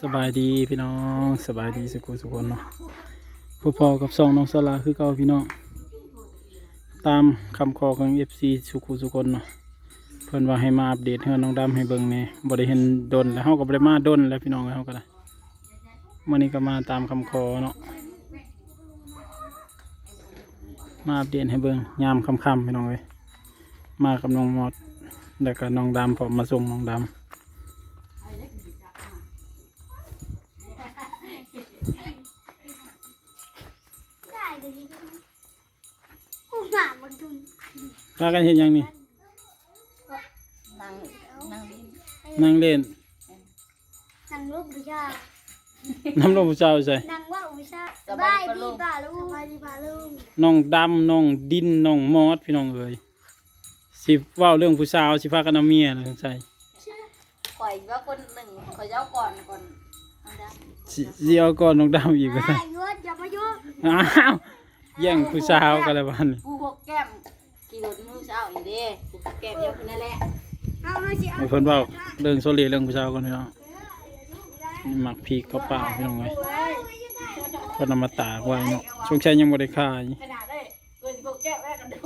สบายดีพี่น้องสบายดีสุขุสุขคนเนาะผู้พอกับสองน้องสลาคือเก่าพี่น้องตามคำขอของเอฟซีสุขุสุขคนเนาะเพิ่นว่าให้มาอัปเดตเฮือนน้องดำให้เบิ่งแหน่บ่ได้เห็นดนแล้วเฮาก็บ่ได้มาดนแล้วพี่น้องเฮาก็ได้มื้อนี้ก็มาตามคำขอเนาะมาอัปเดตให้เบิ่งยามค่ำๆพี่น้องเอ้ยมากับน้องมอด แล้วก็น้องดำผมมาส่งน้องดำได้เลยกูหมามันดุนพากันเห็นยังนี่นั่งนั่งลิ้นนั่งเล่นนางรูปวิชาน้ำลมผู้สาวใส่นางว่าวิชาสบายดีป่าลูกสบายดีป่าลูกน้องดำน้องดินน้องมอสพี่น้องเอ๋ย สิเว้าเรื่องผู้สาวสิพากันเอาเมียนะใส่ข่อยว่าคนหนึ่งข่อยเจ้าก่อนก่อนเอาได้สิสิเอาก่อนน้องดำอีกก็ไอ้ใส่ยศอย่ามายุ่งอ้าวแย่งผู้สาวกันแล้วบ้านนี้ผู้หกแก้มกี่โดดมือเช้าอยู่เด้ผู้หกแก้มเดียวคนนั่นแหละเอามาสิเอาให้เพิ่นเว้าเรื่องโซเลีเรื่องผู้สาวก่อนพี่น้องนี่หมักพริกกับปลาพี่น้องเอ้ยเพิ่นเอามาตากไว้เนาะช่วงใช้ยังบ่ได้ขายขนาดได้เกินหกแก้มแรกกันโด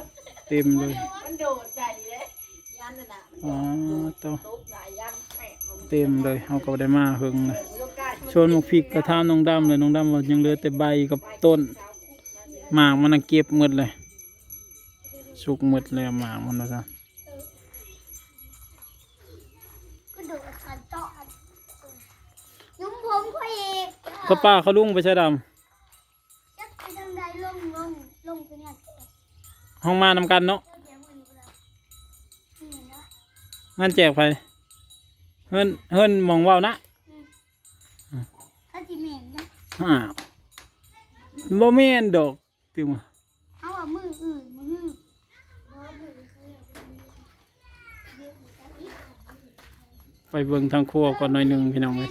ดเต็มเลย มันโดดใจเลยยันน่ะนะ อ๋อตัวตกใจยันแปะลงเต็มเลยเฮาก็บ่ได้มาเฮิงเลยลูกกาชวนหมกพริกกระทามน้องดำเลยน้องดำว่ายังเหลือแต่ใบกับต้นหมากมันน่ะเก็บหมดเลยสุกหมดแล้วหมากมันนะจ๊ะก็โดดขันต่อยุ่งผมค่อยเองเขาป้าเขาลุงไปใช้ดจักไปทางใดลงลงลงไปเนี่ยำห้องมานำกันเนาะ งั้นแจกไปเฮิรนเฮิรนมองว่าวนะถ้าจีเมนนะอ้าวบ่แม่นดอกติวมาเอาว่ามืออื่นมือไปเบิ่งทางครัวก่อนหน่อยหนึงพี่น้องเลย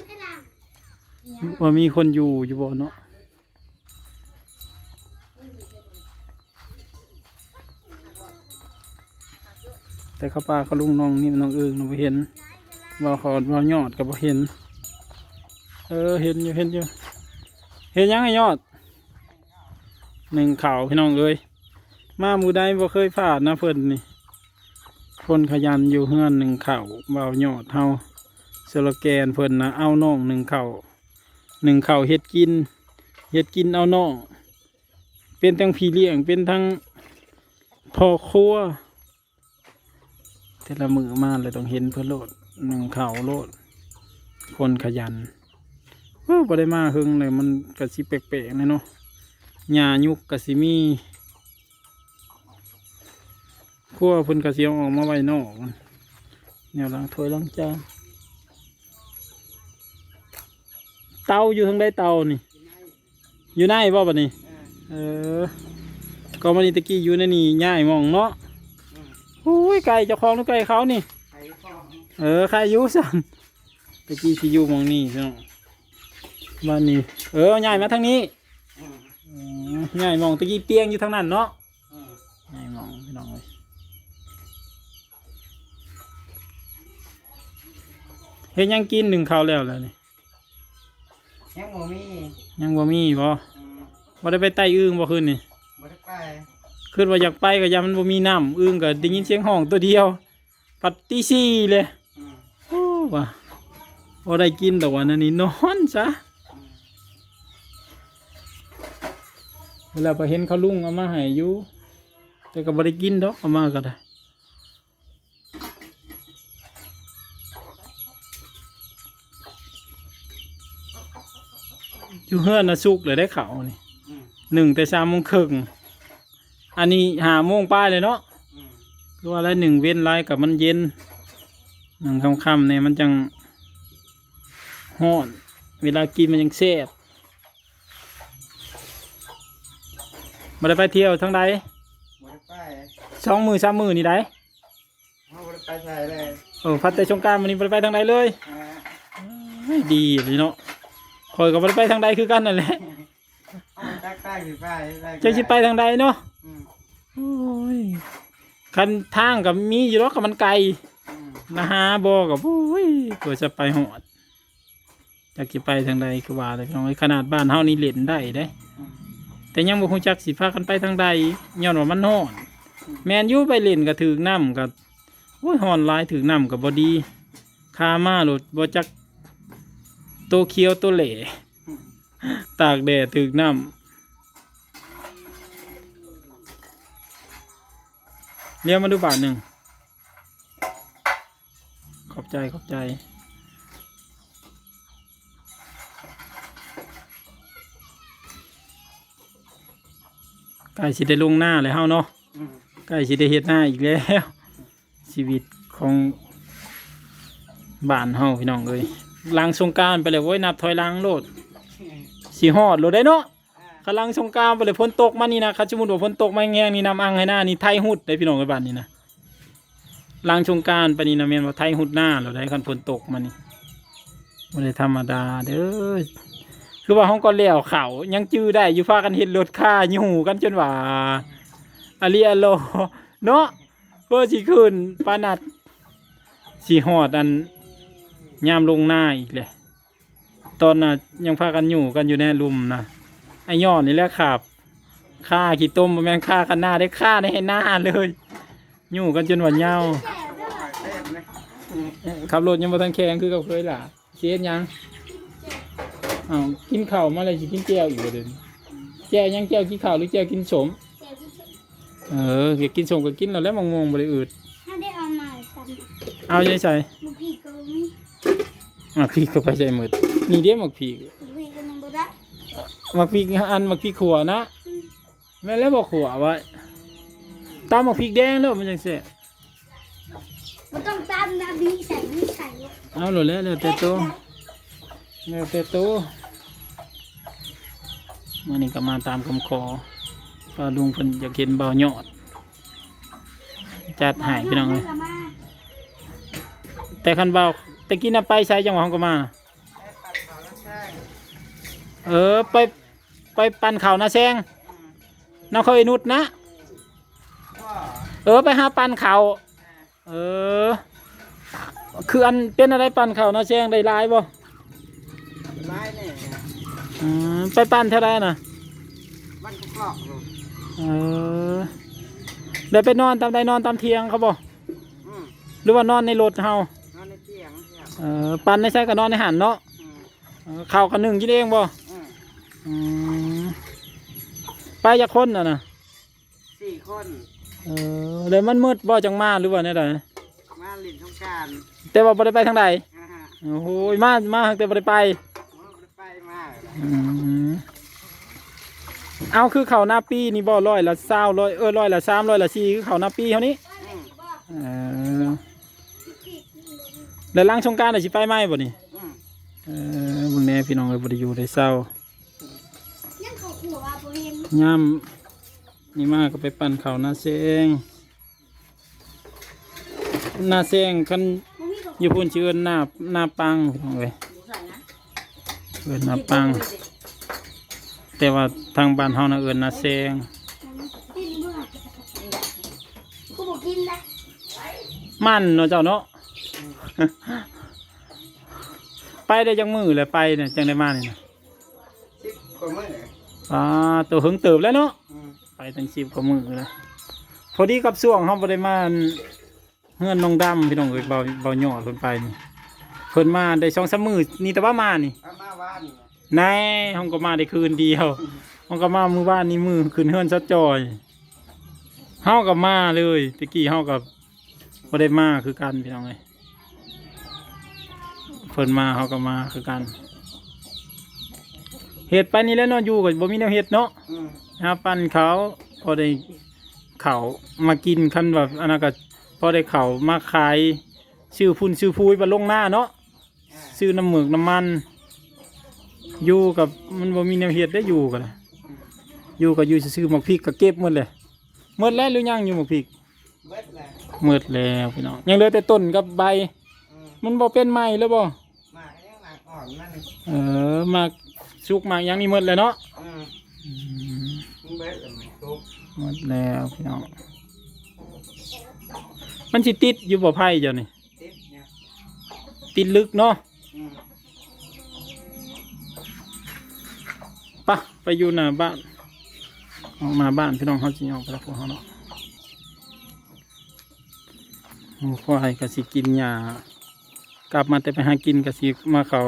ว่ามีคนอยู่อยู่บ่เนาะ แต่เขาป้าเขาลุงน้องนี่น้องเอิงเราเห็นว่าขอว่ายอดก็บ่เห็น เออเห็นอยู่เห็นอยู่ เห็นยังไงยอดหนึ่งเข่าพี่น้องเอ้ยมามือใดบ่เคยพลาดนะเพิ่นนี่คนขยันอยู่เฮือนหนึ่งเข่าวเบายอดเฮาสโลแกนเพิ่นนะเอาน้องหนึ่งเข่าหนึ่งเข่าเฮ็ดกินเฮ็ดกินเอาน้องเป็นทั้งพี่เลี้ยงเป็นทั้งพ่อครัว แต่ละมือมาเลยต้องเห็นเพื่อโลดหนึ่งเข่าโลด คนขยันเออบ่ได้มาหึงเลยมันกระสิแปลกๆนะเนาะหญ้ายุกกระสิมีครัวเพิ่นกระสิเอาออกมาไว้นอกมันแนวล้างถ้วยล้างจานเตาอยู่ทางใดเตานี่ อยู่ในบ่บัดนี้ เออ ก็มันนี่ตะกี้อยู่ในนี่ย่ายมองเนาะ อ้ยไก่เจ้าของหรือไก่เขานี่ เออใครอยู่สันตะกี้ที่อยู่หมองนี่พี่น้องบ้านนี้ เออใหญ่มาทางนี้อ๋อใหญ่มองตะกี้เตียงอยู่ทางนั้นเนาะใหญ่มองพี่น้องเลยเฮ็ดหยังกินหนึ่งข้าวแล้วแล้วนี่ยังบ่มียังบ่มีบ่บ่ได้ไปไต่อึ่งบ่คืนนี่บ่ได้ไป คืนว่าอยากไปก็ยามันบ่มีน้ำอึ่งก็ได้ยินเสียงห้องตัวเดียว ปัดตีสี่เลยอืมโอ้ว่ะพอได้กินแต่วันนั้นนี่นอนซะเวลาไปเห็นเขาลุงเอามาให้อยู่แต่ก็บ่ได้กินดอกเอามาก็ได้อยู่เฮือนนะสุกเลยได้เขาวนี่อืมหนึ่งแต่สามโมงครึ่ง อันนี้หาโมงป้ายเลยเนาะอืมคือว่าอะไรหนึ่งเว้นไรกับมันเย็นหนึ่งค่ำๆเนี่ยมันจังฮ้อน เวลากินมันยังแซ่บมาได้ไปเที่ยวทั้งใดบ่ได้ไปสองมือสามมือนี่ได้เฮาบ่ได้ไปใส่เลยเออพัดแต่ชงกรารมันนี่บ่ได้ไปทางใดเลยอ่าเฮ้ยดีเลยเนาะคอยก็บ่ได้ไปทางใดคือกันนั่นแหละเอามาตักใต้สิไปไปจะสิไปทางใดเนาะอืมโอ้ย คันทางกับมีอยู่แล้วกับมันไกลอืมนะฮะบอกกับโอ้ยกว่าจะไปหอดจากจะไปทางใดคือว่าเลยพี่น้องเอ้ยขนาดบ้านเฮานี่เล่นได้ได้ แต่ยังบ่ฮู้จักสิพากันไปทางใดย้อนว่ามันร้อนแมนอยู่ไปเล่นก็ถึกน้ำก็โอ้ยฮ้อนหลายถึกน้ำก็บ่ดีคามาโลดบ่จักโตเขียวโตเหล่ตากแดดถึกน้ำ เรียกมาดูบาทหนึ่ง ขอบใจขอบใจใกล้สิได้ลงหน้าเลยเฮาเนาะอืมใกล้สิได้เฮ็ดหน้าอีกแล้ว ชีวิตของบ้านเฮาพี่น้องเอ้ยหลังสงกรารไปเลยโว้ยนับถอยหลังโลดสิฮอดโลดได้เนาะ กำลังสงกรารไปเลยฝนตกมานี่นะคันสมมุติว่าฝนตกมาแงงนี่นำอังให้หน้านี่ไทยหุดได้พี่น้องเอ้ยบ้านนี้นะหลังสงกรารไปนี่นะแม่นว่าไทยหุดหน้าโลดได้คันฝนตกมานี่บ่ได้ธรรมดาเด้อคือว่าห้องก็แล้วเขายังจื้อได้อยู่พากันเห็นรถค่าอยู่กันจนว่าอาลีอโลเนาะเพื่อสิขึ้นปานัดสีหอดอันยามลงหน้าอีกเลย ตอนน่ะยังพากันอยู่กันอยู่ในลุมนะ ไอ้ยอดนี่แหละขับฆ่าขี้ต้มบ่แม่นฆ่ากันหน้าได้ฆ่าได้ให้หน้าเลยอยู่กันจนวันเงาแก่ด้วยเต้นไหมขับรถยังบ่ทันแข็งคือกับเคยล่ะเชียดยังอ้าวกินข้าวมาเลยสิกินแก้วอีกบ่เดินแก้วยังแก้วกินข้าวหรือแก้วกินสมแก่ที่สุดเออเดี๋ยวกินส่งก็กินแล้วแล้วมองมองบริอืดถ้าได้เอามาซ้ำเอาใจใส่ลูกพี่ก็มีหมักพริกก็ไปใจหมดนี่เดียวหมักพริกลูกพี่ก็ยังบ่ได้ห มักพริกอันหมักพริกขัวนะแม่นแล้วบอกขัวไว้ตามหมักพริกแดงเด้อมันจังเสียมันต้องตามน้ำนี้ใส่นี่ใส่เอาโหลดแล้วแล้วแต่โตวแล้วแต่โตวมื่อนี้ก็มาตามคำขอป้าลุงเพิ่นอยากเห็นเบาหยอด จัดใหายพี่น้องเลยมาแต่คันเบาตะกี้น่ะไปใช้จังหวะของก็มาให้ปัดเขาแล้วแช่งเออไป ไปปั่นข่าวนาแซงน้าเคยนุดนะก็เออไปหาปั่นข่าวเออ คืออันเป็นอะไรปั่นข่าวนาแซงได้หลายบ่ไล่เนี่ยอืมไปปั่นเท่าไรน่ะ มันก็กรอกอยู่เออเดี๋ยวไปนอนตามใดนอนตามเทียงเขาบ่อืมหรือว่านอนในรถเฮานอนในเตียงเนี่ยเออปั่นในใช้ก็นอนในหันเนาะอืมเออข้าวกันหนึ่งกินเองบ่ อืมอืมไปจากคนน่ะนะสี่คนเออเลยมันมืดบ่จังมาหรือว่าแนี่ใดมาหลินสงกรารแต่ว่าบ่ได้ไปทางใดนะฮะโอ้โหมามาแต่บ่ได้ไปว่าบ่ได้ไปมากเลยอืมเอาคือเขาวหน้าปีนี่บ่ร้อยละเศร้าร้อยเออร้อยละสามร้อยละสี่คือเขาวหน้าปีเท่านี้อืมเออแล้วหล้างชงกรารน่ะสิไปไหมบ่นี่ อืม เออบุญแน่พี่น้องเอ้ยบ่ได้อยู่ได้เศร้า ย่ำนี่มาก็ไปปั่นข้าวหน้าแซงหน้าแซงคันบ่มีเขาอยู่พุ่นชื่อเอิ้นหน้าหน้าปังพี่น้องเอ้ยดูใส่นะเอิ้นหน้าปัง แต่ว่าทางบ้านเฮาน่ะเอิ้นหน้าแซงกินเบื่อกูบอกกินได้มันเนาะเจ้าเนาะไปได้จังมือเลยไปเนี่ยจังได้มาเนี่ยนะสิบกว่ามื้ ออ่าตัวหึงเติบแล้วเนาะอืมไปตั้งสิบกว่ามือแล้วพอดีกับช่วงเขาบ่ได้มาเฮือนน้องดำพี่น้องเอ้ยเบาเบาหยอดเพิ่นไปนี่เพิ่นมาได้สองสามมือนี่แต่ว่ามานี่ เอามาว่านเนี่ยในห้องก็มาได้คืนเดียวห้องก็มามือบ้านนี่มือคืนเฮือนซะจอยเฮาก็มาเลยตะกี้เฮาก็บ่ได้มาคือกันพี่น้องเอ้ยเพิ่นมาเฮาก็มาคือกัน เฮ็ดไปนี่แหล้วเนาะอยู่ก็บ่มีแนวเฮ็ดเนาะอืมหาปั้นเขาพอได้เขามากินคันแบบอันนั้นก็พอได้เขามาขายชื่อพุ่นชื่อพูยมาลงหน้าเนาะอ่าซื้อน้ำหมึกน้ำมัน อยู่กับมันบ่มีแนวเฮ็ดได้อยู่กันอยู่กับอยู่ซื้อๆหมกพริกก็เก็บหมดเลยหมดแล้วหรือยังอยู่หมกพริกเบิดแหละหมดแล้วพี่น้องยังเหลือแต่ต้นกับใบ อืมมันบ่เป็นไม้แล้วบ่ หมากยังหมากอ่อนมันเออหมาก สุกมากยังนี่หมดแล้วเนาะอืมเบิดแล้วมันทุกหมดแล้วพี่น้องมันสิติดอยู่บ่ไพ่เจ้านี่ติดเนี่ยติดลึกเนาะอืมปะไปอยู่หน้าบ้านออกมาบ้านพี่น้องเขาจิออกไปแล้วพวกเขาเนาะหมูควายก็สิกินหญ้ากลับมาแต่ไปหากินก็สิมาเขา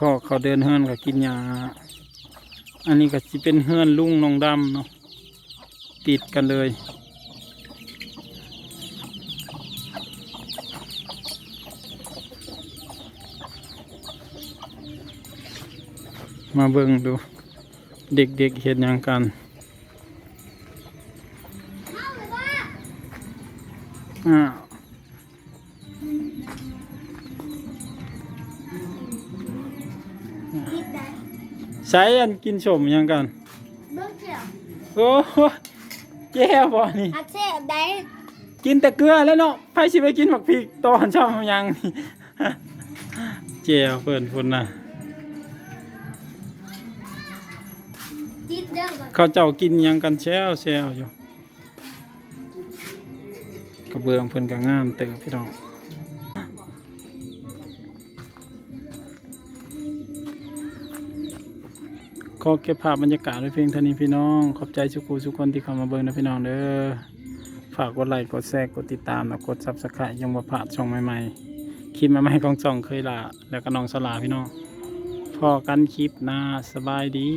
ขอเขาเดินเฮือนก็กินหญ้าอันนี้ก็สิเป็นเฮือนลุงน้องดำเนาะติดกันเลย มาเบิ่งดูเด็กๆเห็นยังกันอ้า ใช้อันกินสมยังกันเบิ่งเสียวโอ้โหแย่บ่นี่ อาเซ่ได้กินแต่เกลือแล้วเนาะไผสิไปกินหมักพริกตอนเช้ายังนี่ เจียวเพิ่นพุ่นน่ะติดเด้อก่อนเขาเจ้ากินหยังกันแซวแซวอยู่กระเบื้องเพิ่นก็งามเติบพี่น้อง อเก็บภาพบรรยากาศไว้เพียงเท่านี้พี่น้อง ขอบใจสุกูทุกคนที่เข้ามาเบิ่งนะพี่น้องเด้อ ฝากกดไลค์ กดแชร์ กดติดตามนะกดซับสไครต์ยังบ่พลาดช่องใหม่ๆ คลิปใหม่ๆของจ่องเคยละแล้วก็น้องสลาพี่น้องพอกันคลิปหน้าสบายดี